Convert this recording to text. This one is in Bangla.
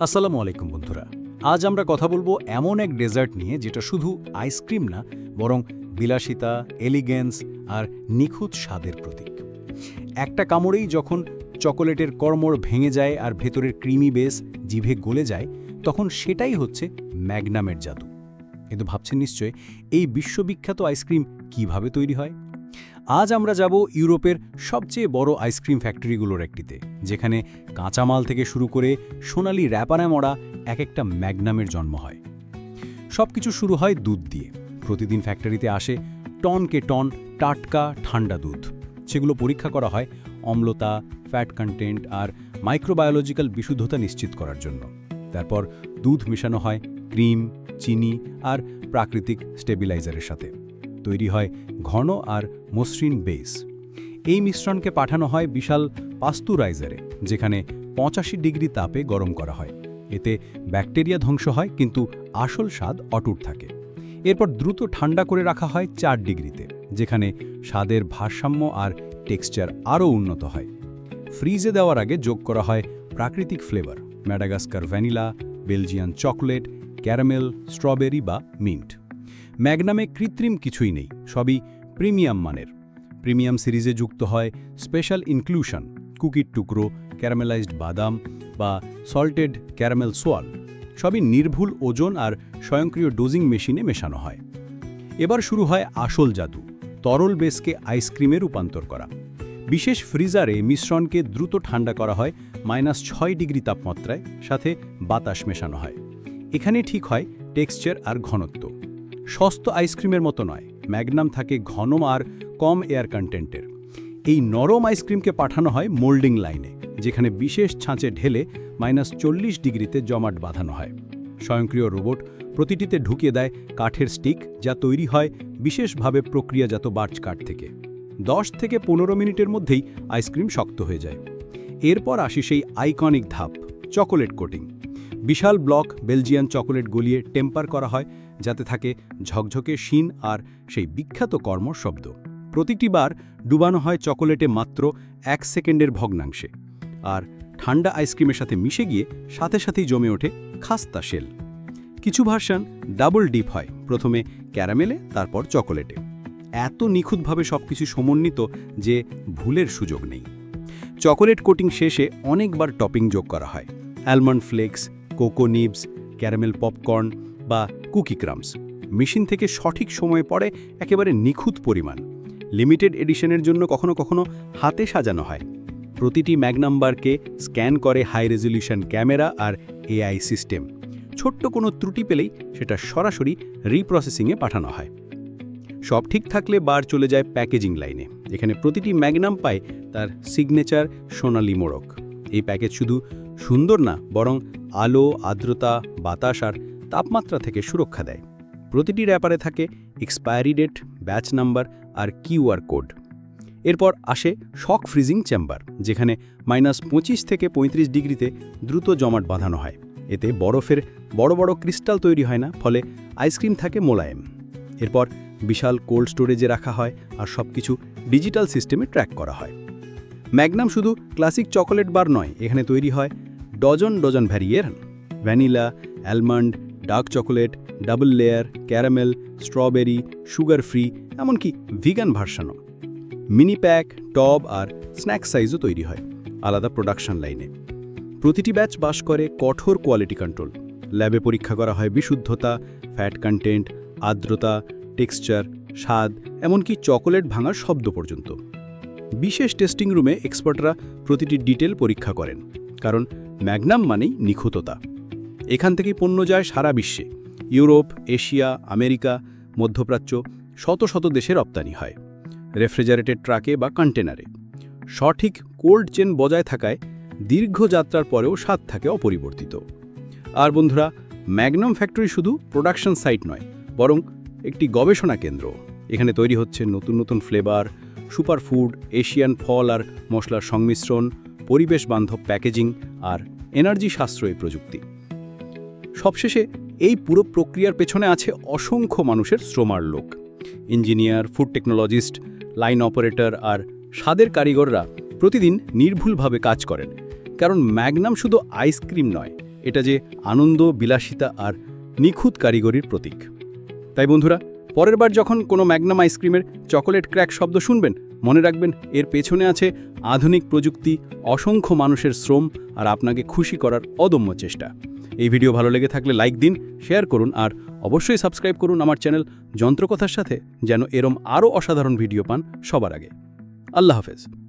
আসসালামু আলাইকুম বন্ধুরা। আজ আমরা কথা বলব এমন এক ডেজার্ট নিয়ে যেটা শুধু আইসক্রিম না, বরং বিলাসিতা, এলিগেন্স আর নিখুঁত স্বাদের প্রতীক। একটা কামড়েই যখন চকোলেটের কর্মর ভেঙে যায় আর ভেতরের ক্রিমি বেস জিভে গলে যায়, তখন সেটাই হচ্ছে ম্যাগনামের জাদু। কিন্তু ভাবছেন নিশ্চয় এই বিশ্ববিখ্যাত আইসক্রিম কীভাবে তৈরি হয়? আজ আমরা যাব ইউরোপের সবচেয়ে বড় আইসক্রিম ফ্যাক্টরিগুলোর একটিতে, যেখানে কাঁচামাল থেকে শুরু করে সোনালি র্যাপারে মরা এক একটা ম্যাগনামের জন্ম হয়। সব কিছু শুরু হয় দুধ দিয়ে। প্রতিদিন ফ্যাক্টরিতে আসে টনকে টন টাটকা ঠান্ডা দুধ। সেগুলো পরীক্ষা করা হয় অম্লতা, ফ্যাট কন্টেন্ট আর মাইক্রোবায়োলজিক্যাল বিশুদ্ধতা নিশ্চিত করার জন্য। তারপর দুধ মেশানো হয় ক্রিম, চিনি আর প্রাকৃতিক স্টেবিলাইজারের সাথে। তৈরি হয় ঘন আর মসৃণ বেস। এই মিশ্রণকে পাঠানো হয় বিশাল পাস্তুরাইজারে, যেখানে পঁচাশি ডিগ্রি তাপে গরম করা হয়। এতে ব্যাকটেরিয়া ধ্বংস হয়, কিন্তু আসল স্বাদ অটুট থাকে। এরপর দ্রুত ঠান্ডা করে রাখা হয় চার ডিগ্রিতে, যেখানে স্বাদের ভারসাম্য আর টেক্সচার আরও উন্নত হয়। ফ্রিজে দেওয়ার আগে যোগ করা হয় প্রাকৃতিক flavour, Madagascar vanilla, Belgian chocolate, caramel, strawberry বা মিন্ট। ম্যাগনামে কৃত্রিম কিছুই নেই, সবই প্রিমিয়াম মানের। প্রিমিয়াম সিরিজে যুক্ত হয় স্পেশাল ইনক্লুশন, কুকির টুকরো, ক্যারামেলাইজড বাদাম বা সল্টেড ক্যারামেল সোয়াল। সবই নির্ভুল ওজন আর স্বয়ংক্রিয় ডোজিং মেশিনে মেশানো হয়। এবার শুরু হয় আসল জাদু, তরল বেসকে আইসক্রিমে রূপান্তর করা। বিশেষ ফ্রিজারে মিশ্রণকে দ্রুত ঠান্ডা করা হয়, মাইনাস ছয় ডিগ্রি তাপমাত্রায়, সাথে বাতাস মেশানো হয়। এখানে ঠিক হয় টেক্সচার আর ঘনত্ব। সস্ত আইসক্রিমের মতো নয়, ম্যাগনাম থাকে ঘন আর কম এয়ার কন্টেন্টের। এই নরম আইসক্রিমকে পাঠানো হয় মোল্ডিং লাইনে, যেখানে বিশেষ ছাঁচে ঢেলে মাইনাস চল্লিশ ডিগ্রিতে জমাট বাঁধানো হয়। স্বয়ংক্রিয় রোবট প্রতিটিতে ঢুকিয়ে দেয় কাঠের স্টিক, যা তৈরি হয় বিশেষভাবে প্রক্রিয়াজাত বার্চ কাঠ থেকে। দশ থেকে পনেরো মিনিটের মধ্যেই আইসক্রিম শক্ত হয়ে যায়। এরপর আসি সেই আইকনিক ধাপ, চকোলেট কোটিং। বিশাল ব্লক বেলজিয়ান চকোলেট গলিয়ে টেম্পার করা হয় যাতে থাকে ঝকঝকে শিন আর সেই বিখ্যাত কর্মর শব্দ। প্রতিটি বার ডুবানো হয় চকোলেটে মাত্র এক সেকেন্ডের ভগ্নাংশে আর ঠান্ডা আইসক্রিমের সাথে মিশে গিয়ে সাথে সাথেই জমে ওঠে খাস্তা শেল। কিছু ভার্সান ডাবল ডিপ হয়, প্রথমে ক্যারামেলে, তারপর চকোলেটে। এত নিখুঁতভাবে সবকিছু সমন্বিত যে ভুলের সুযোগ নেই। চকোলেট কোটিং শেষে অনেকবার টপিং যোগ করা হয়। Almond flakes, cocoa nibs, caramel popcorn বা কুকি ক্রামস। মেশিন থেকে সঠিক সময়ে পড়ে একেবারে নিখুঁত পরিমাণ। লিমিটেড এডিশনের জন্য কখনো কখনো হাতে সাজানো হয়। প্রতিটি ম্যাগনাম্বারকে স্ক্যান করে হাই রেজলিউশন ক্যামেরা আর এআই সিস্টেম। ছোট্ট কোনো ত্রুটি পেলেই সেটা সরাসরি রিপ্রসেসিংয়ে পাঠানো হয়। সব ঠিক থাকলে বার চলে যায় প্যাকেজিং লাইনে। এখানে প্রতিটি ম্যাগনাম পায় তার সিগনেচার সোনালি মোড়ক। এই প্যাকেজ শুধু সুন্দর না, বরং আলো, আর্দ্রতা, বাতাস আর তাপমাত্রা থেকে সুরক্ষা দেয়। প্রতিটি র্যাপারে থাকে এক্সপায়ারি ডেট, ব্যাচ নাম্বার আর কিউআর কোড। এরপর আসে শক ফ্রিজিং চেম্বার, যেখানে মাইনাস পঁচিশ থেকে ৩৫ ডিগ্রিতে দ্রুত জমাট বাঁধানো হয়। এতে বরফের বড় বড় ক্রিস্টাল তৈরি হয় না, ফলে আইসক্রিম থাকে মোলায়েম। এরপর বিশাল কোল্ড স্টোরেজে রাখা হয় আর সব কিছু ডিজিটাল সিস্টেমে ট্র্যাক করা হয়। ম্যাগনাম শুধু ক্লাসিক চকোলেট বার নয়, এখানে তৈরি হয় dozen dozen variation vanilla, almond dark chocolate, double layer, caramel, strawberry sugar free এমনকি ভিগান ভার্সানও। মিনি প্যাক, টব আর স্ন্যাক সাইজও তৈরি হয় আলাদা প্রোডাকশন লাইনে। প্রতিটি ব্যাচ বাস করে কঠোর কোয়ালিটি কন্ট্রোল। ল্যাবে পরীক্ষা করা হয় বিশুদ্ধতা, ফ্যাট কন্টেন্ট, আর্দ্রতা, টেক্সচার, স্বাদ, এমনকি চকোলেট ভাঙার শব্দ পর্যন্ত। বিশেষ টেস্টিং রুমে এক্সপার্টরা প্রতিটি ডিটেল পরীক্ষা করেন, কারণ ম্যাগনাম মানেই নিখুঁততা। এখান থেকেই পণ্য যায় সারা বিশ্বে। ইউরোপ, এশিয়া, আমেরিকা, মধ্যপ্রাচ্য, শত শত দেশে রপ্তানি হয়। রেফ্রিজারেটেড ট্রাকে বা কন্টেনারে সঠিক কোল্ড চেন বজায় থাকায় দীর্ঘ যাত্রার পরেও স্বাদ থাকে অপরিবর্তিত। আর বন্ধুরা, ম্যাগনাম ফ্যাক্টরি শুধু প্রোডাকশন সাইট নয়, বরং একটি গবেষণা কেন্দ্র। এখানে তৈরি হচ্ছে নতুন নতুন ফ্লেভার, সুপারফুড, এশিয়ান ফল আর মশলার সংমিশ্রণ পরিবেশ বান্ধব প্যাকেজিং আর এনার্জি সাশ্রয়ী প্রযুক্তি। সবশেষে এই পুরো প্রক্রিয়ার পেছনে আছে অসংখ্য মানুষের শ্রমার লোক। Engineer, food technologist, line operator আর স্বাদের কারিগররা প্রতিদিন নির্ভুলভাবে কাজ করেন। কারণ ম্যাগনাম শুধু আইসক্রিম নয়, এটা যে আনন্দ, বিলাসিতা আর নিখুঁত কারিগরির প্রতীক। তাই বন্ধুরা, পরের বার যখন কোনো ম্যাগনাম আইসক্রিমের চকোলেট ক্র্যাক শব্দ শুনবেন মনে রাখবেন, এর পেছনে আছে আধুনিক প্রযুক্তি, অসংখ্য মানুষের শ্রম আর আপনাকে খুশি করার অদম্য চেষ্টা। এই ভিডিও ভালো লেগে থাকলে লাইক দিন, শেয়ার করুন আর অবশ্যই সাবস্ক্রাইব করুন আমার চ্যানেল যন্ত্রকথার সাথে যেন এরম আরও অসাধারণ ভিডিও পান সবার আগে। আল্লাহ হাফেজ।